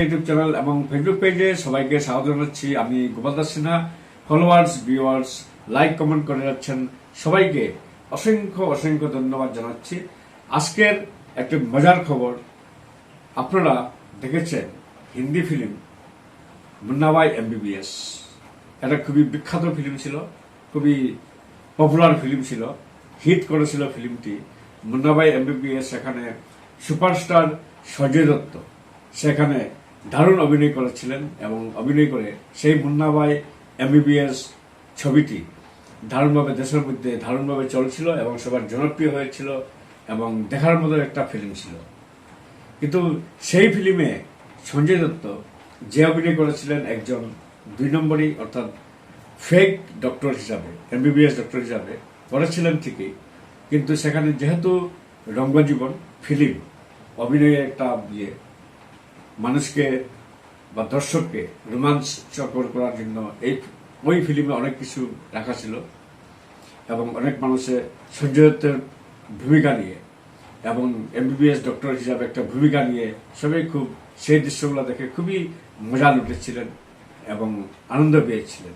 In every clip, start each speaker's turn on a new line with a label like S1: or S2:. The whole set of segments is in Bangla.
S1: ইউটিউব চ্যানেল এবং ফেসবুক পেজে সবাইকে স্বাগত জানাচ্ছি। আমি Gopal Das Sinha. Followers viewers like comment করে যাচ্ছেন সবাইকে। অসংখ্য অসংখ্য ধন্যবাদ জানাচ্ছি। আজকের একটি মজার খবর আপনারা দেখেছেন, হিন্দি ফিল্ম মুন্নাবাই এমবিবিএস এটা খুবই বিখ্যাত ফিল্ম ছিল, খুবই পপুলার ফিল্ম ছিল হিট করেছিল ফিল্মটি মুন্নাবাই এমবিবিএস সেখানে সুপারস্টার সজয় দত্ত। সেখানে দারুণ অভিনয় করেছিলেন এবং অভিনয় করে সেই মুন্নাবাই এমবিবিএস ছবিটি দারুণভাবে দেশের মধ্যে দারুণভাবে চলছিল এবং সবার জনপ্রিয় হয়েছিল এবং দেখার মতো একটা ফিল্ম ছিল। কিন্তু সেই ফিল্মে সঞ্জয় দত্ত যে অভিনয় করেছিলেন একজন দুই নম্বরই অর্থাৎ ফেক ডক্টর হিসাবে এমবিবিএস ডক্টর হিসাবে করেছিলেন ঠিকই। কিন্তু সেখানে যেহেতু রঙ্গজীবন ফিল্ম অভিনয়ের একটা ইয়ে মানুষকে বা দর্শককে রোমাঞ্চকর করার জন্য এই ওই ফিল্মে অনেক কিছু রাখা ছিল এবং অনেক মানুষের সঞ্জয় দত্তের ভূমিকা নিয়ে এবং এমবিবিএস ডক্টর হিসাবে একটা ভূমিকা নিয়ে সবাই খুব সেই দৃশ্যগুলো দেখে খুবই মজা লুটেছিলেন এবং আনন্দ পেয়েছিলেন।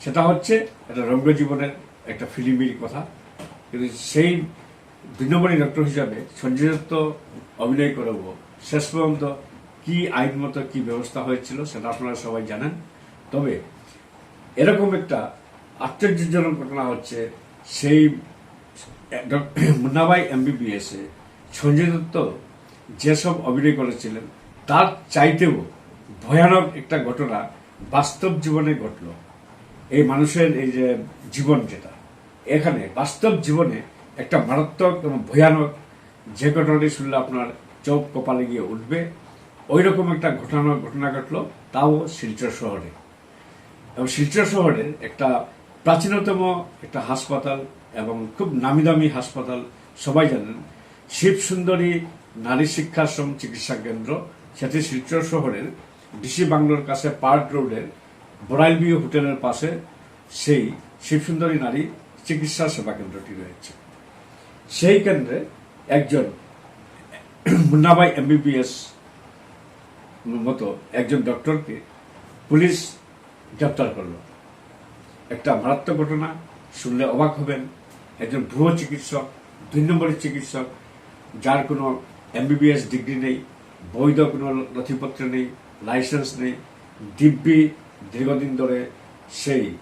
S1: সেটা হচ্ছে একটা রঙ্গজীবনের একটা ফিল্মের কথা। কিন্তু সেই দুই নম্বরই ডক্টর হিসাবে সঞ্জয় দত্ত অভিনয় করেও শেষ পর্যন্ত কি আইন মতো কি ব্যবস্থা হয়েছিল সেটা আপনারা সবাই জানেন। তবে এরকম একটা আশ্চর্যজনক ঘটনা হচ্ছে, সেই মুন্নাবাই এ সঞ্জয় দত্ত যেসব অভিনয় করেছিলেন, তার চাইতেও ভয়ানক একটা ঘটনা বাস্তব জীবনে ঘটল। এই মানুষের এই যে জীবন যেটা, এখানে বাস্তব জীবনে একটা মারাত্মক এবং ভয়ানক যে ঘটনাটি শুনলে আপনার চোখ কপালে গিয়ে উঠবে। ওই রকম একটা ঘটনা ঘটনা ঘটলো, তাও শিলচর শহরে। এবং শিলচর শহরের একটা প্রাচীনতম একটা হাসপাতাল এবং খুব নামি দামি হাসপাতাল, সবাই জানেন শিব সুন্দরী নারী শিক্ষাশ্রম চিকিৎসা কেন্দ্র, সেটি শিলচর শহরের ডিসি বাংলোর কাছে পার্ক রোডের বড়াইলবিউ হোটেলের পাশে, সেই শিবসুন্দরী নারী চিকিৎসা সেবা কেন্দ্রটি রয়েছে। সেই কেন্দ্রে একজন মুন্নাবাই এমবিবিএস মতো একজন ডক্টরকে পুলিশ গ্রেপ্তার করল। একটা মারাত্মক ঘটনা, শুনলে অবাক হবেন। একজন ভুয়ো চিকিৎসক, দুই নম্বরের চিকিৎসক, যার কোনো এমবিবিএস ডিগ্রি নেই, বৈধ কোনো নথিপত্র নেই, লাইসেন্স নেই দিব্যি দীর্ঘদিন ধরে সেই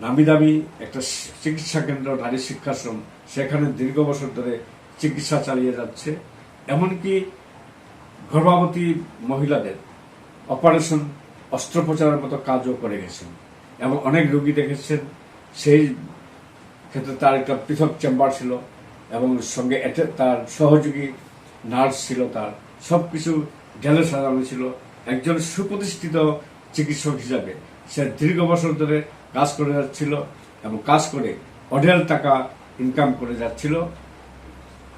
S1: নামি দামি একটা চিকিৎসা কেন্দ্র, নারী শিক্ষাশ্রম, সেখানে দীর্ঘ বছর ধরে চিকিৎসা চালিয়ে যাচ্ছে। এমনকি গর্ভবতী মহিলাদের অপারেশন অস্ত্রোপচারের মতো কাজও করে গেছেন এবং অনেক রোগী দেখেছেন। সেই ক্ষেত্রে তার একটা পৃথক চেম্বার ছিল এবং সঙ্গে তার সহযোগী নার্স ছিল তার। সব কিছু গেলে সাজানো ছিল। একজন সুপ্রতিষ্ঠিত চিকিৎসক হিসাবে সে দীর্ঘ বছর ধরে কাজ করে যাচ্ছিল এবং কাজ করে অঢেল টাকা ইনকাম করে যাচ্ছিল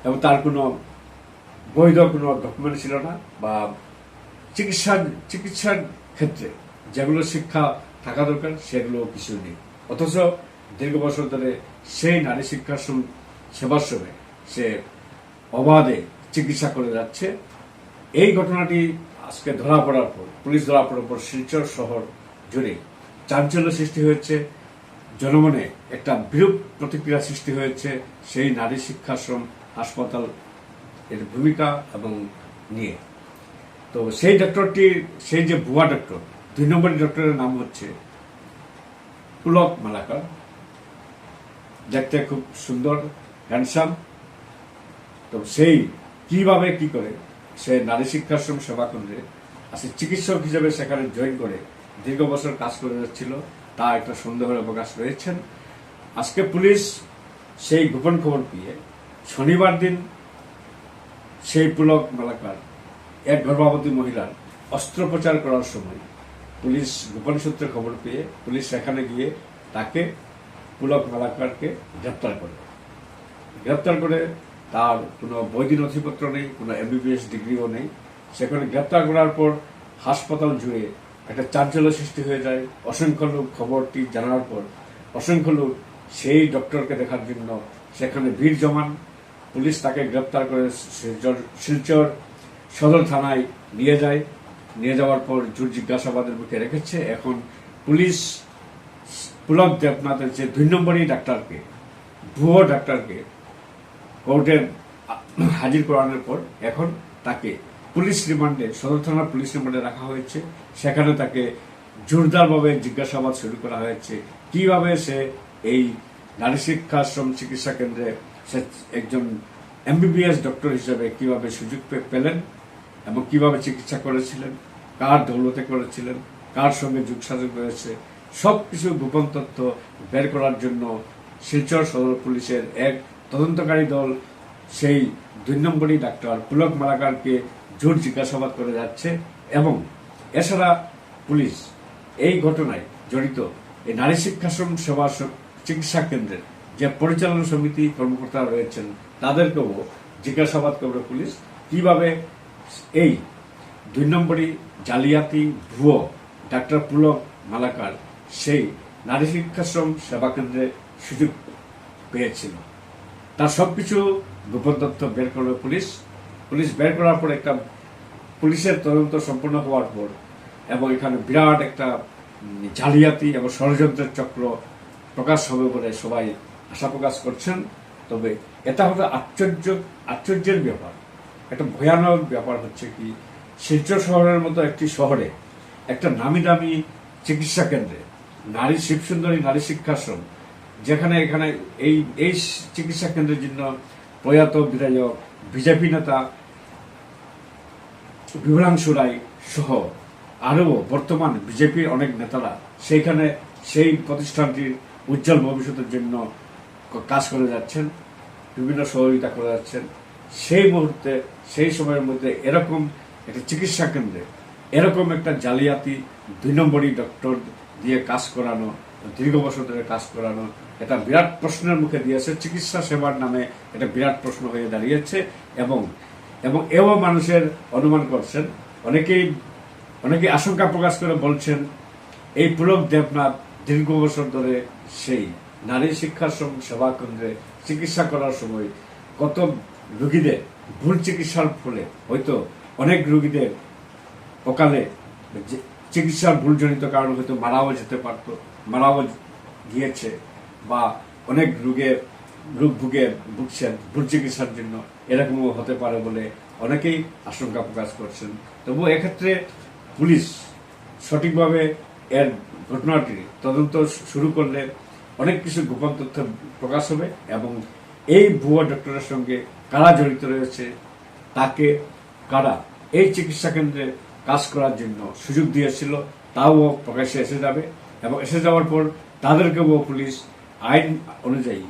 S1: এবং তার কোনো বৈধ কোনো ডকুমেন্ট ছিল না বা চিকিৎসার চিকিৎসার ক্ষেত্রে যেগুলো শিক্ষা থাকা দরকার, সেগুলো কিছু নেই। অথচ দীর্ঘ বছর ধরে সেই নারী শিক্ষাশ্রম সেবাশ্রমে সে অবাধে চিকিৎসা করে যাচ্ছে। এই ঘটনাটি আজকে ধরা পড়ার পর, পুলিশ ধরা পড়ার পর শিলচর শহর জুড়ে চাঞ্চল্য সৃষ্টি হয়েছে। জনমনে একটা বিরূপ প্রতিক্রিয়া সৃষ্টি হয়েছে সেই নারী শিক্ষাশ্রম হাসপাতাল এর ভূমিকা এবং নিয়ে। তো সেই ডক্টরটি, সেই যে ভুয়া ডক্টর, দুই নম্বর ডক্টরের নাম হচ্ছে পুলক মালাকার। দেখতে খুব সুন্দর হ্যান্ডসাম তো সেই কীভাবে কি করে, সে নারী শিক্ষাশ্রম সেবা কেন্দ্রে আসলে চিকিৎসক হিসেবে সেখানে জয়েন করে দীর্ঘ বছর কাজ করে যাচ্ছিল, তা একটা সন্দেহের অবকাশ রয়েছেন আজকে পুলিশ সেই গোপন খবর পেয়ে শনিবার দিন সেই পুলক মালাকার এক গর্ভবতী মহিলার অস্ত্রোপচার করার সময় পুলিশ গোপন সূত্রে খবর পেয়ে পুলিশ সেখানে গিয়ে তাকে পুলক মালাকারকে গ্রেপ্তার করে। গ্রেপ্তার করে তার কোনো বৈধ নথিপত্র নেই, কোনো এমবিবিএস ডিগ্রিও নেই। সেখানে গ্রেপ্তার করার পর হাসপাতাল জুড়ে একটা চাঞ্চল্য সৃষ্টি হয়ে যায়। অসংখ্য লোক খবরটি জানার পর, অসংখ্য লোক সেই ডক্টরকে দেখার জন্য সেখানে ভিড় জমান। পুলিশ তাকে গ্রেপ্তার করে শিলচর শিলচর সদর থানায় নিয়ে যায়। নিয়ে যাওয়ার পর জোর জিজ্ঞাসাবাদের মুখে রেখেছে। এখন পুলিশ পুলক দেবনাথের যে দুই নম্বরই ডাক্তারকে, ভুয়ো ডাক্তারকে কোর্টে হাজির করানোর পর এখন তাকে পুলিশ রিমান্ডে, সদর থানার পুলিশ রিমান্ডে রাখা হয়েছে। সেখানে তাকে জোরদারভাবে জিজ্ঞাসাবাদ শুরু করা হয়েছে। কীভাবে সে এই নারী শিক্ষাশ্রম চিকিৎসা কেন্দ্রে সে একজন এমবিবিএস ডক্টর হিসেবে কীভাবে সুযোগ পেলেন এবং কীভাবে চিকিৎসা করেছিলেন, কার দৌলতে করেছিলেন, কার সঙ্গে যোগসাযোগ রয়েছে সব কিছু গোপন তথ্য বের করার জন্য শিলচর সদর পুলিশের এক তদন্তকারী দল সেই দুই নম্বরই ডাক্তার পুলক মালাকারকে জোর জিজ্ঞাসাবাদ করে যাচ্ছে এবং এছাড়া পুলিশ এই ঘটনায় জড়িত এই নারী শিক্ষাশ্রম সেবা চিকিৎসা কেন্দ্রের যে পরিচালনা সমিতি কর্মকর্তা রয়েছেন, তাদেরকেও জিজ্ঞাসাবাদ করবে পুলিশ। কীভাবে এই দুই নম্বরই জালিয়াতি ভুয়ো ডাক্তার পুলক মালাকার সেই নারী শিক্ষাশ্রম সেবা কেন্দ্রে সুযোগ পেয়েছিল। তার সবকিছু গোপন তথ্য বের করবে পুলিশ। পুলিশ বের করার পর একটা পুলিশের তদন্ত সম্পূর্ণ হওয়ার পর এবং এখানে বিরাট একটা জালিয়াতি এবং ষড়যন্ত্রের চক্র প্রকাশ হবে বলে সবাই আশা প্রকাশ করছেন, তবে এটা হলো আশ্চর্য, আশ্চর্যের ব্যাপার। একটা ভয়ানক ব্যাপার হচ্ছে কি, শিলচর শহরের মতো একটি শহরে একটা নামি দামি চিকিৎসা কেন্দ্রে, নারী শিবসুন্দরী নারী শিক্ষাশ্রম যেখানে এখানে এই এই চিকিৎসা কেন্দ্রের জন্য প্রয়াত বিধায়ক, বিজেপি নেতা বিভ্রাংশু রায় সহ আরও বর্তমান বিজেপির অনেক নেতারা সেইখানে সেই প্রতিষ্ঠানটির উজ্জ্বল ভবিষ্যতের জন্য কাজ করে যাচ্ছেন, বিভিন্ন সহযোগিতা করে যাচ্ছেন। সেই মুহূর্তে, সেই সময়ের মধ্যে এরকম একটা চিকিৎসা কেন্দ্রে, এরকম একটা জালিয়াতি দুই নম্বরই ডক্টর দিয়ে কাজ করানো, দীর্ঘ বছর ধরে কাজ করানো, এটা বিরাট প্রশ্নের মুখে দিয়েছে। চিকিৎসা সেবার নামে এটা বিরাট প্রশ্ন হয়ে দাঁড়িয়েছে এবং এবং এও মানুষের অনুমান করছেন। অনেকেই অনেকেই আশঙ্কা প্রকাশ করে বলছেন, এই পুলক দেবনাথ দীর্ঘ বছর ধরে সেই নারী শিক্ষাশ্রম সেবা কেন্দ্রে চিকিৎসা করার সময় কত রুগীদের ভুল চিকিৎসার ফলে হয়তো অনেক রুগীদের অকালে চিকিৎসার ভুলজনিত কারণে হয়তো মারাও যেতে পারত, মারাও গিয়েছে বা অনেক রোগে রোগ ভুগে ভুগছেন ভুল চিকিৎসার জন্য, এরকমও হতে পারে বলে অনেকেই আশঙ্কা প্রকাশ করছেন। তবু এক্ষেত্রে পুলিশ সঠিকভাবে এর ঘটনাটি তদন্ত শুরু করলে অনেক কিছু গোপন তথ্য প্রকাশ হবে এবং এই ভুয়া ডক্টরের সঙ্গে কারা জড়িত রয়েছে, তাকে কারা এই চিকিৎসা কেন্দ্রে কাজ করার জন্য সুযোগ দিয়েছিল, তাও প্রকাশ্যে এসে যাবে এবং এসে যাওয়ার পর তাদেরকেও পুলিশ আইন অনুযায়ী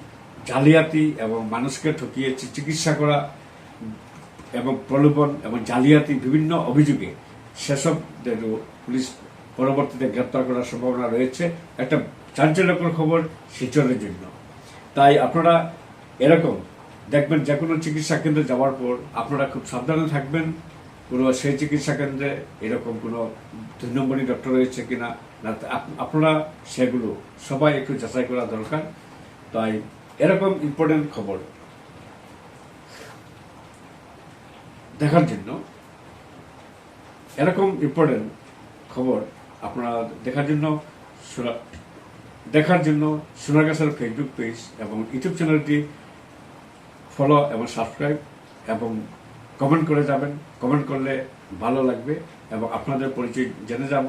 S1: জালিয়াতি এবং মানুষকে ঠকিয়ে চি- চিকিৎসা করা এবং প্রলোভন এবং জালিয়াতি বিভিন্ন অভিযোগে সেসবদেরও পুলিশ পরবর্তীতে গ্রেপ্তার করার সম্ভাবনা রয়েছে। একটা চাঞ্চল্যকর খবর শিলচরের জন্য। তাই আপনারা এরকম দেখবেন যে কোনো চিকিৎসা কেন্দ্রে যাওয়ার পর আপনারা খুব সাবধানে থাকবেন। কোনো সেই চিকিৎসা কেন্দ্রে এরকম কোনো দুই নম্বরই ডক্টর রয়েছে কি না আপনারা সেগুলো সবাই একটু যাচাই করা দরকার। তাই এরকম ইম্পর্টেন্ট খবর দেখার জন্য এরকম ইম্পর্টেন্ট খবর আপনারা দেখার জন্য দেখার জন্য সোনাগাছার ফেসবুক পেজ এবং ইউটিউব চ্যানেলটি ফলো এবং সাবস্ক্রাইব এবং কমেন্ট করে যাবেন। কমেন্ট করলে ভালো লাগবে এবং আপনাদের পরিচয় জেনে যাব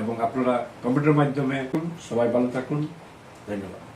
S1: এবং আপনারা কমেন্টের মাধ্যমে সবাই ভালো থাকুন। ধন্যবাদ।